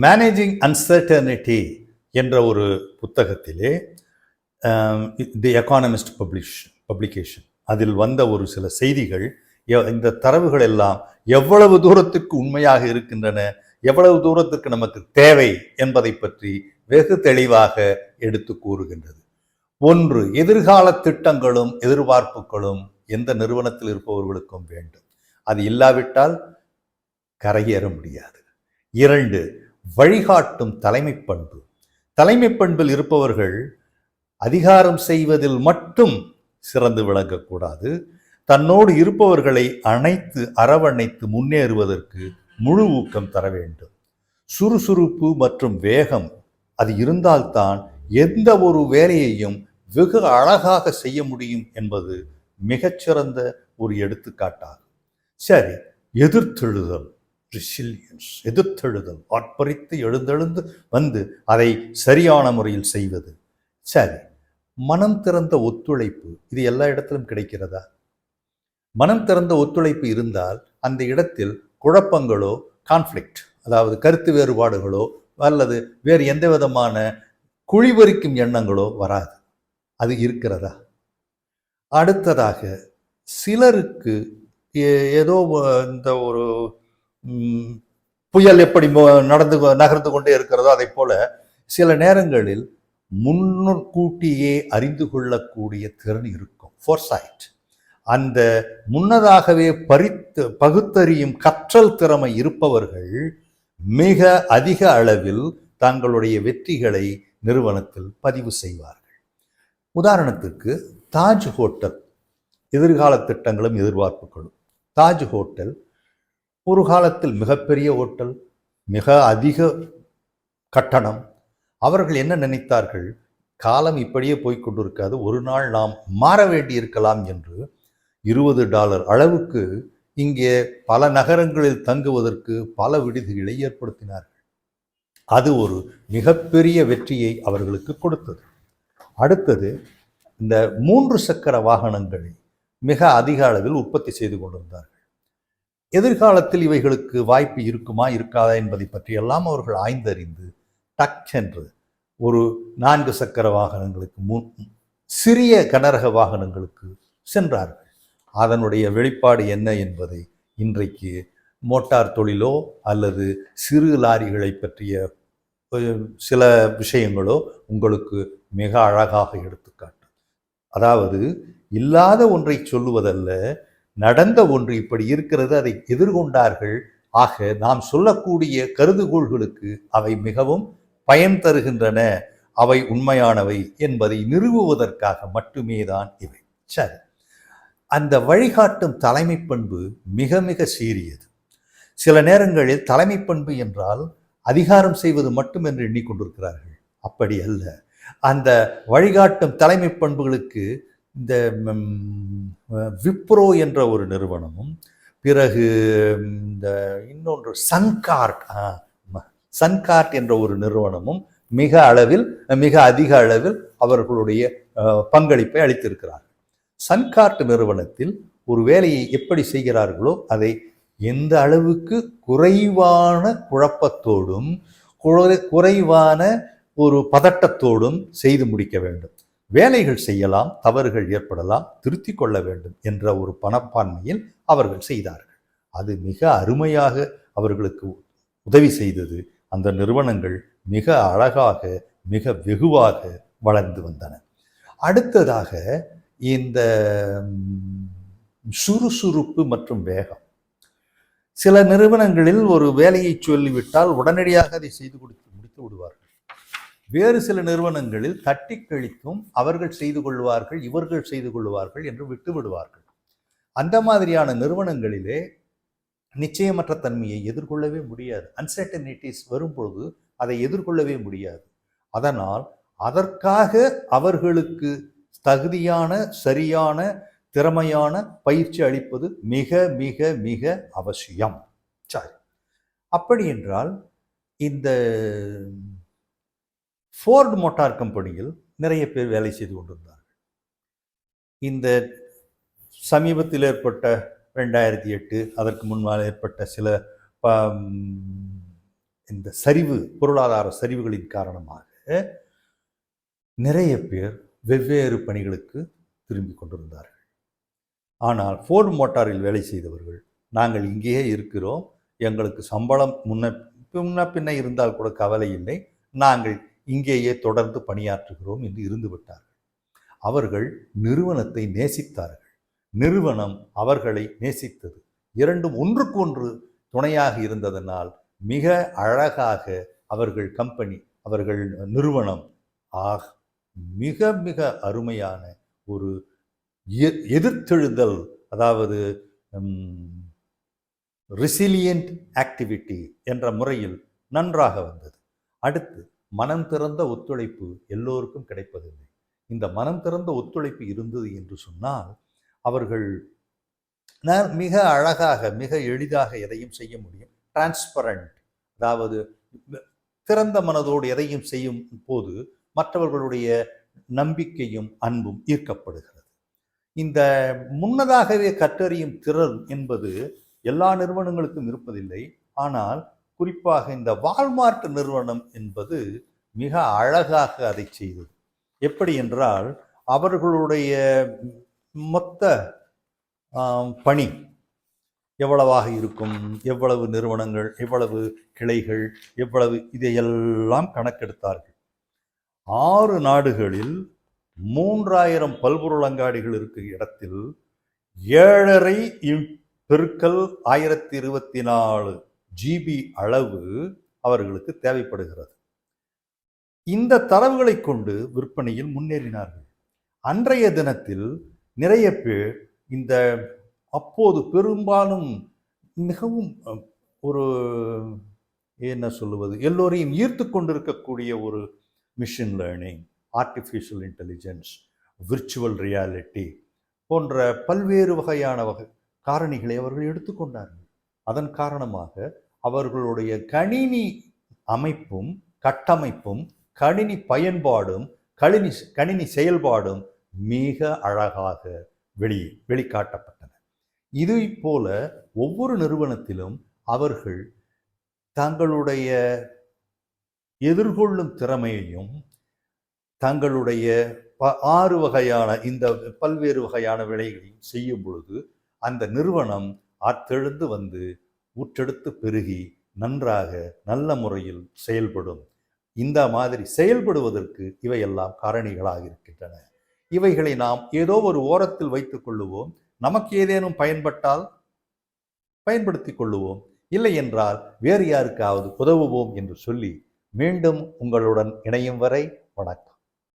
Managing uncertainty என்ற ஒரு புத்தகத்திலே தி எக்கானமிஸ்ட் பப்ளிஷ் பப்ளிகேஷன் அதில் வந்த ஒரு சில செய்திகள் எ- இந்த தரவுகள் எல்லாம் எவ்வளவு தூரத்துக்கு உண்மையாக இருக்கின்றன எவ்வளவு தூரத்துக்கு நமக்கு தேவை என்பதை பற்றி வெகு தெளிவாக எடுத்து கூறுகின்றது. ஒன்று எதிர்கால திட்டங்களும் எதிர்பார்ப்புகளும் எந்த நிறுவனத்தில் இருப்பவர்களுக்கும் வேண்டும். அது இல்லாவிட்டால் கரையேற முடியாது. இரண்டு வழிகாட்டும் தலைமை பண்பு தலைமை பண்பில் இருப்பவர்கள் அதிகாரம் செய்வதில் மட்டும் சிறந்து விளங்கக்கூடாது. தன்னோடு இருப்பவர்களை அணைத்து அரவணைத்து முன்னேறுவதற்கு முழு ஊக்கம் தர வேண்டும். சுறுசுறுப்பு மற்றும் வேகம் அது இருந்தால்தான் எந்த ஒரு வேலையையும் வெகு அழகாக செய்ய முடியும் என்பது மிகச்சிறந்த ஒரு எடுத்துக்காட்டாகும். சரி எதிர்த்தெழுதல். ரிசிலியன்ஸ் எதிர்த்தெழுதல் ஆட்பறித்து எழுந்தெழுந்து வந்து அதை சரியான முறையில் செய்வது. சரி மனம் திறந்த ஒத்துழைப்பு இது எல்லா இடத்திலும் கிடைக்கிறதா? மனம் திறந்த ஒத்துழைப்பு இருந்தால் அந்த இடத்தில் குழப்பங்களோ கான்ஃப்ளிக்ட் அதாவது கருத்து வேறுபாடுகளோ அல்லது வேறு எந்த விதமான குழிவரிக்கும் எண்ணங்களோ வராது. அது இருக்கிறதா? அடுத்ததாக சிலருக்கு ஏ- ஏதோ இந்த ஒரு புயல் எப்படி நடந்து நகர்ந்து கொண்டே இருக்கிறதோ அதை போல சில நேரங்களில் முன்கூட்டியே அறிந்து கொள்ளக்கூடிய திறன் இருக்கும் ஃபோர்சைட் அந்த முன்னதாகவே பறித்து பகுத்தறியும் கற்றல் திறமை இருப்பவர்கள் மிக அதிக அளவில் தங்களுடைய வெற்றிகளை நிறுவனத்தில் பதிவு செய்வார்கள். உதாரணத்துக்கு தாஜ் ஹோட்டல். எதிர்கால திட்டங்களும் எதிர்பார்ப்புகளும். தாஜ் ஹோட்டல் ஒரு காலத்தில் மிகப்பெரிய ஓட்டல் மிக அதிக கட்டணம். அவர்கள் என்ன நினைத்தார்கள்? காலம் இப்படியே போய்கொண்டிருக்காது ஒரு நாள் நாம் மாற வேண்டியிருக்கலாம் என்று இருபது டாலர் அளவுக்கு இங்கே பல நகரங்களில் தங்குவதற்கு பல விடுதிகளை ஏற்படுத்தினார்கள். அது ஒரு மிகப்பெரிய வெற்றியை அவர்களுக்கு கொடுத்தது. அடுத்தது இந்த மூன்று சக்கர வாகனங்களை மிக அதிக அளவில் உற்பத்தி செய்து கொண்டிருந்தார்கள். எதிர்காலத்தில் இவைகளுக்கு வாய்ப்பு இருக்குமா இருக்காதா என்பதை பற்றியெல்லாம் அவர்கள் ஆய்ந்தறிந்து டக்கென்று ஒரு நான்கு சக்கர வாகனங்களுக்கு முன் சிறிய கனரக வாகனங்களுக்கு சென்றார்கள். அதனுடைய வெளிப்பாடு என்ன என்பதை இன்றைக்கு மோட்டார் தொழிலோ அல்லது சிறு லாரிகளை பற்றிய சில விஷயங்களோ உங்களுக்கு மிக அழகாக எடுத்துக்காட்டும். அதாவது இல்லாத ஒன்றை சொல்லுவதல்ல நடந்த ஒன்று இப்படி இருக்கிறது அதை எதிர்கொண்டார்கள். ஆக நாம் சொல்லக்கூடிய கருதுகோள்களுக்கு அவை மிகவும் பயன் தருகின்றன. அவை உண்மையானவை என்பதை நிறுவுவதற்காக மட்டுமே தான் இவை. சரி. அந்த வழிகாட்டும் தலைமை பண்பு மிக மிக சீரியது. சில நேரங்களில் தலைமை பண்பு என்றால் அதிகாரம் செய்வது மட்டும் என்று எண்ணிக்கொண்டிருக்கிறார்கள் அப்படி அல்ல. அந்த வழிகாட்டும் தலைமை பண்புகளுக்கு இந்த விப்ரோ என்ற ஒரு நிறுவனமும் பிறகு இந்த இன்னொன்று சன்கார்ட் சன்கார்ட் என்ற ஒரு நிறுவனமும் மிக அளவில் மிக அதிக அளவில் அவர்களுடைய பங்களிப்பை அளித்திருக்கிறார்கள். சன்கார்ட் நிறுவனத்தில் ஒரு வேலையை எப்படி செய்கிறார்களோ அதை எந்த அளவுக்கு குறைவான குழப்பத்தோடும் குறைவான ஒரு பதட்டத்தோடும் செய்து முடிக்க வேண்டும். வேலைகள் செய்யலாம் தவறுகள் ஏற்படலாம் திருத்திக் கொள்ள வேண்டும் என்ற ஒரு பணப்பான்மையில் அவர்கள் செய்தார்கள். அது மிக அருமையாக அவர்களுக்கு உதவி செய்தது. அந்த நிறுவனங்கள் மிக அழகாக மிக வெகுவாக வளர்ந்து வந்தன. அடுத்ததாக இந்த சுறுசுறுப்பு மற்றும் வேகம். சில நிறுவனங்களில் ஒரு வேலையை சொல்லிவிட்டால் உடனடியாக அதை செய்து கொடுத்து முடித்து விடுவார்கள். வேறு சில நிறுவனங்களில் தட்டி கழித்தும் அவர்கள் செய்து கொள்வார்கள் இவர்கள் செய்து கொள்வார்கள் என்று விட்டு விடுவார்கள். அந்த மாதிரியான நிறுவனங்களிலே நிச்சயமற்ற தன்மையை எதிர்கொள்ளவே முடியாது. அன்சர்டனிட்டிஸ் வரும்பொழுது அதை எதிர்கொள்ளவே முடியாது. அதனால் அதற்காக அவர்களுக்கு தகுதியான சரியான திறமையான பயிற்சி அளிப்பது மிக மிக மிக அவசியம். சரி. அப்படி என்றால் இந்த ஃபோர்டு மோட்டார் கம்பெனியில் நிறைய பேர் வேலை செய்து கொண்டிருந்தார்கள். இந்த சமீபத்தில் ஏற்பட்ட ரெண்டாயிரத்தி எட்டு அதற்கு முன்னால் ஏற்பட்ட சில இந்த சரிவு பொருளாதார சரிவுகளின் காரணமாக நிறைய பேர் வெவ்வேறு பணிகளுக்கு திரும்பி கொண்டிருந்தார்கள். ஆனால் ஃபோர்டு மோட்டாரில் வேலை செய்தவர்கள் நாங்கள் இங்கேயே இருக்கிறோம் எங்களுக்கு சம்பளம் முன்ன முன்ன பின்ன இருந்தால் கூட கவலை இல்லை நாங்கள் இங்கேயே தொடர்ந்து பணியாற்றுகிறோம் என்று இருந்து விட்டார்கள். அவர்கள் நிறுவனத்தை நேசித்தார்கள். நிறுவனம் அவர்களை நேசித்தது. இரண்டும் ஒன்றுக்கொன்று துணையாக இருந்ததனால் மிக அழகாக அவர்கள் கம்பெனி அவர்கள் நிறுவனம் ஆக மிக மிக அருமையான ஒரு எ- எதிர்த்தெழுதல் அதாவது ரெசிலியன்ட் ஆக்டிவிட்டி என்ற முறையில் நன்றாக வந்தது. அடுத்து மனம் திறந்த ஒத்துழைப்பு எல்லோருக்கும் கிடைப்பதில்லை. இந்த மனம் திறந்த ஒத்துழைப்பு இருந்தது என்று சொன்னால் அவர்கள் ந- மிக அழகாக மிக எளிதாக எதையும் செய்ய முடியும். டிரான்ஸ்பரண்ட் அதாவது திறந்த மனதோடு எதையும் செய்யும் போது மற்றவர்களுடைய நம்பிக்கையும் அன்பும் ஈர்க்கப்படுகிறது. இந்த முன்னதாகவே கற்றறியும் திறன் என்பது எல்லா நிறுவனங்களுக்கும் இருப்பதில்லை. ஆனால் குறிப்பாக இந்த வால்மார்ட் நிறுவனம் என்பது மிக அழகாக அதை செய்தது. எப்படி என்றால் அவர்களுடைய மொத்த பணி எவ்வளவாக இருக்கும் எவ்வளவு நிறுவனங்கள் எவ்வளவு கிளைகள் எவ்வளவு இதையெல்லாம் கணக்கெடுத்தார்கள். ஆறு நாடுகளில் மூன்றாயிரம் பல்பொருளங்காடிகள் இருக்கிற இடத்தில் ஏழரை பெருக்கல் ஆயிரத்தி இருபத்தி நாலு ஜிபி அளவு அவர்களுக்கு தேவைப்படுகிறது. இந்த தரவுகளை கொண்டு விற்பனையில் முன்னேறினார்கள். அன்றைய தினத்தில் நிறைய பேர் இந்த அப்போது பெரும்பாலும் மிகவும் ஒரு என்ன சொல்லுவது எல்லோரையும் ஈர்த்து கொண்டிருக்கக்கூடிய ஒரு machine learning artificial intelligence virtual reality போன்ற பல்வேறு வகையான வகை காரணிகளை அவர்கள் எடுத்துக்கொண்டார்கள் அதன் காரணமாக அவர்களுடைய கணினி அமைப்பும் கட்டமைப்பும் கணினி பயன்பாடும் கணினி கணினி செயல்பாடும் மிக அழகாக வெளி வெளிக்காட்டப்பட்டன. இது போல ஒவ்வொரு நிறுவனத்திலும் அவர்கள் தங்களுடைய எதிர்கொள்ளும் திறமையையும் தங்களுடைய ப- ஆறு வகையான இந்த பல்வேறு வகையான வேலைகளையும் செய்யும் பொழுது அந்த நிறுவனம் அத்தெழுந்து வந்து ஊற்றெடுத்து பெருகி நன்றாக நல்ல முறையில் செயல்படும். இந்த மாதிரி செயல்படுவதற்கு இவையெல்லாம் காரணிகளாக இருக்கின்றன. இவைகளை நாம் ஏதோ ஒரு ஓரத்தில் வைத்துக் கொள்ளுவோம். நமக்கு ஏதேனும் பயன்பட்டால் பயன்படுத்திக் கொள்ளுவோம். இல்லை என்றால் வேறு யாருக்காவது உதவுவோம் என்று சொல்லி மீண்டும் உங்களுடன் இணையும் வரை வணக்கம்.